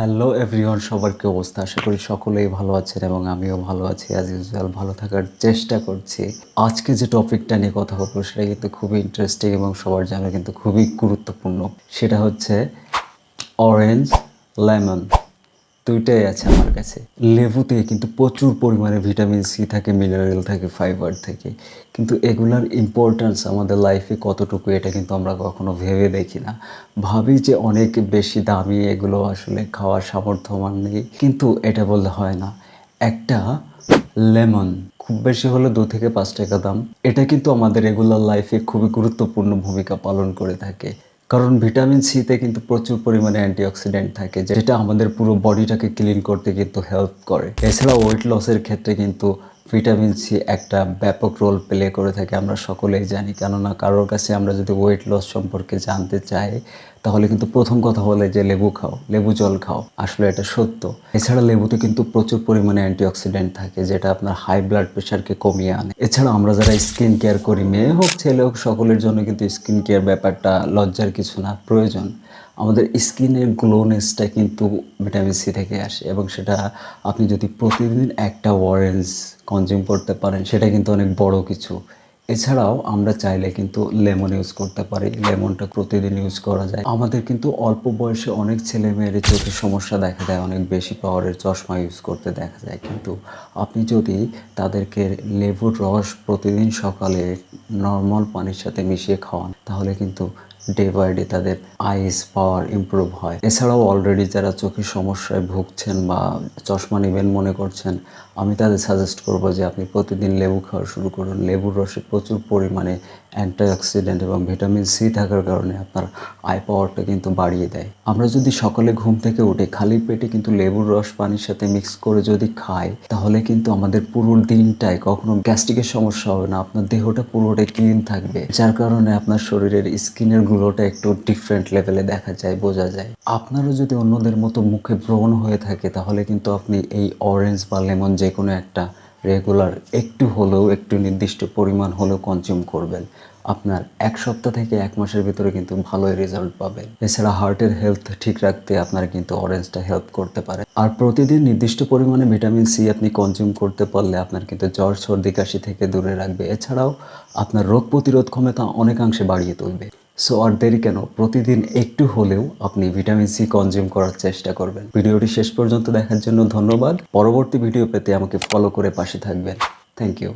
Hello everyone সবার কি অবস্থা? আশা করি সকলেই ভালো আছেন এবং আমিও ভালো আছি। অ্যাজ ইউজুয়াল ভালো থাকার চেষ্টা করছি। আজকে যে টপিকটা নিয়ে কথা বলব, সেটা কিন্তু খুবই ইন্টারেস্টিং এবং সবার জানা কিন্তু খুবই গুরুত্বপূর্ণ। সেটা হচ্ছে অরেঞ্জ লেমন দুইটাই আছে আমার কাছে। লেবুতে কিন্তু প্রচুর পরিমাণে ভিটামিন সি থাকে মিনারেল থাকে ফাইবার থাকে। কিন্তু এগুলার ইম্পর্ট্যান্স আমাদের লাইফে কতটুকু এটা কিন্তু আমরা কখনো ভেবে দেখি না। ভাবি যে অনেক বেশি দামি এগুলো আসলে খাওয়ার সামর্থ্য আমার নেই। কিন্তু এটা বললে হয় না। একটা লেমন, খুব বেশি হলে দু থেকে পাঁচ টাকা দাম। এটা কিন্তু আমাদের রেগুলার লাইফে খুবই গুরুত্বপূর্ণ ভূমিকা পালন করে থাকে। কারণ ভিটামিন সিতে কিন্তু প্রচুর পরিমাণে অ্যান্টিঅক্সিডেন্ট থাকে, যেটা আমাদের পুরো বডিটাকে ক্লিন করতে কিন্তু হেল্প করে। এছাড়া ওয়েট লসের ক্ষেত্রে কিন্তু ভিটামিন সি একটা ব্যাপক রোল প্লে করে থাকে, আমরা সকলেই জানি। কেননা কারোর কাছে আমরা যদি ওয়েট লস সম্পর্কে জানতে চাই, তাহলে কিন্তু প্রথম কথা বলে যে লেবু খাও, লেবু জল খাও, আসলে এটা সত্য। এছাড়া লেবুতে কিন্তু প্রচুর পরিমাণে অ্যান্টিঅক্সিডেন্ট থাকে, যেটা আপনার হাই ব্লাড প্রেশারকে কমিয়ে আনে। এছাড়া আমরা যারা স্কিন কেয়ার করি, মেয়ে হোক, ছেলে হোক, সকলের জন্য কিন্তু স্কিন কেয়ার ব্যাপারটা লজ্জার কিছু না, প্রয়োজন। আমাদের স্কিনের গ্লোনেসটা কিন্তু ভিটামিন সি থেকে আসে এবং সেটা আপনি যদি প্রতিদিন একটা অরেঞ্জ কনজিউম করতে পারেন, সেটা কিন্তু অনেক বড় কিছু। এছাড়াও আমরা চাইলে কিন্তু লেমন ইউজ করতে পারি, লেমনটা প্রতিদিন ইউজ করা যায়। আমাদের কিন্তু অল্প বয়সে অনেক ছেলে মেয়ের চোখের সমস্যা দেখা দেয়, অনেক বেশি পাওয়ারের চশমা ইউজ করতে দেখা যায়। কিন্তু আপনি যদি তাদেরকে লেবুর রস প্রতিদিন সকালে নর্মাল পানির সাথে মিশিয়ে খাওয়ান, তাহলে কিন্তু ডে বাই ডে তাদের আইস পাওয়ার ইম্প্রুভ হয়। এছাড়াও অলরেডি যারা চোখের সমস্যায় ভুগছেন বা চশমা নেবেন মনে করছেন, আমি তাদের সাজেস্ট করব যে আপনি প্রতিদিন লেবু খাওয়া শুরু করুন। লেবুর রসে প্রচুর পরিমাণে অ্যান্টিঅক্সিডেন্ট এবং ভিটামিন সি থাকার কারণে আপনার আই পাওয়ারটা কিন্তু বাড়িয়ে দেয়। আমরা যদি সকালে ঘুম থেকে উঠে খালি পেটে কিন্তু লেবুর রস, পানির সাথে মিক্স করে যদি খাই, তাহলে কিন্তু আমাদের পুরো দিনটাই কখনো গ্যাস্ট্রিকের সমস্যা হবে না, আপনার দেহটা পুরোটাই ক্লিন থাকবে। যার কারণে আপনার শরীরের স্কিনের গুলোটা একটু ডিফারেন্ট লেভেলে দেখা যায়, বোঝা যায়। আপনারও যদি অন্যদের মতো মুখে ব্রণ হয়ে থাকে, তাহলে কিন্তু আপনি এই অরেঞ্জ বা লেমন যে কোনো একটা রেগুলার একটু হলেও একটু নির্দিষ্ট পরিমাণ হলেও কনজিউম করবেন। আপনার এক সপ্তাহ থেকে এক মাসের ভিতরে কিন্তু ভালোই রেজাল্ট পাবেন। এছাড়া হার্টের হেলথ ঠিক রাখতে আপনার কিন্তু অরেঞ্জটা হেল্প করতে পারে আর প্রতিদিন নির্দিষ্ট পরিমাণে ভিটামিন সি আপনি কনজিউম করতে পারলে আপনার কিন্তু জ্বর, সর্দি, কাশি থেকে দূরে রাখবে। এছাড়াও আপনার রোগ প্রতিরোধ ক্ষমতা অনেকাংশে বাড়িয়ে তুলবে। সো আর দেরি কেন? প্রতিদিন একটু হলেও আপনি ভিটামিন সি কনজিউম করার চেষ্টা করবেন। ভিডিওটি শেষ পর্যন্ত দেখার জন্য ধন্যবাদ। পরবর্তী ভিডিও পেতে আমাকে ফলো করে পাশে থাকবেন। Thank you